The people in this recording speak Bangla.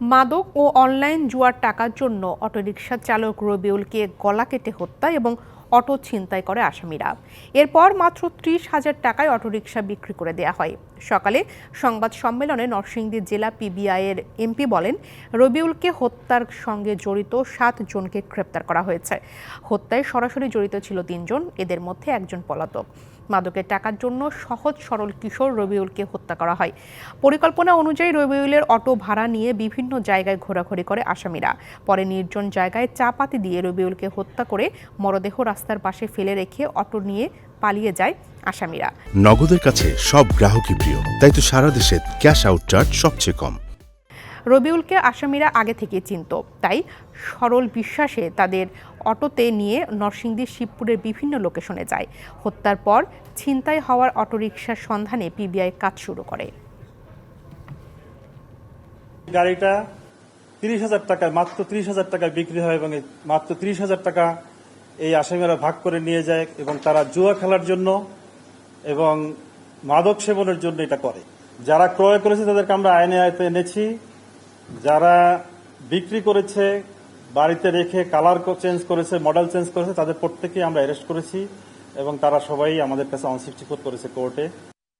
মাদক ও অনলাইন জুয়ার টাকার জন্য অটোরিকশা চালক রবিউলকে গলা কেটে হত্যা এবং অটো ছিনতাই করে আসামিরা। এরপর মাত্র ত্রিশ হাজার টাকায় অটোরিকশা বিক্রি করে দেয়া হয়। সকালে সংবাদ সম্মেলনে নরসিংদী জেলা পিবিআই এর এমপি বলেন, রবিউলকে হত্যার সঙ্গে জড়িত সাত জনকে গ্রেপ্তার করা হয়েছে। হত্যায় সরাসরি জড়িত ছিল তিনজন, এদের মধ্যে একজন পলাতক। মাদকের টাকার জন্য সহজ সরল কিশোর রবিউলকে হত্যা করা হয়। পরিকল্পনা অনুযায়ী রবিউলের অটো ভাড়া নিয়ে বিভিন্ন জায়গায় ঘোরাঘুরি করে আসামিরা। পরে নির্জন জায়গায় চাপাতি দিয়ে রবিউলকে হত্যা করে মরদেহ রাস্তার পাশে ফেলে রেখে অটো নিয়ে পালিয়ে যায় আসামিরা। নগদের কাছে সব গ্রাহকই প্রিয় তাই তো সারা দেশে ক্যাশ আউট চার্জ সবচেয়ে কম। রবিউলকে আসামিরা আগে থেকে চিনত তাই সরল বিশ্বাসে তাদের অটোতে নিয়ে নরসিংদী শিবপুরের বিভিন্ন লোকেশনে যায়। হত্যার পর ছিনতাই হওয়ার অটোরিকশার সন্ধানে পিবিআই কাজ শুরু করে। গাড়িটা তিরিশ হাজার টাকায় মাত্র তিরিশ হাজার টাকায় বিক্রি হয় এবং মাত্র তিরিশ হাজার টাকা এই আসামিরা ভাগ করে নিয়ে যায় এবং তারা জুয়া খেলার জন্য এবং মাদক সেবনের জন্য এটা করে। যারা ক্রয় করেছে তাদেরকে আমরা আইনে আয়তে এনেছি। যারা বিক্রি করেছে, বাড়িতে রেখে কালার চেঞ্জ করেছে, মডেল চেঞ্জ করেছে, তাদের প্রত্যেকেই আমরা অ্যারেস্ট করেছি এবং তারা সবাই আমাদের কাছে অনসিক্সটি করেছে কোর্টে।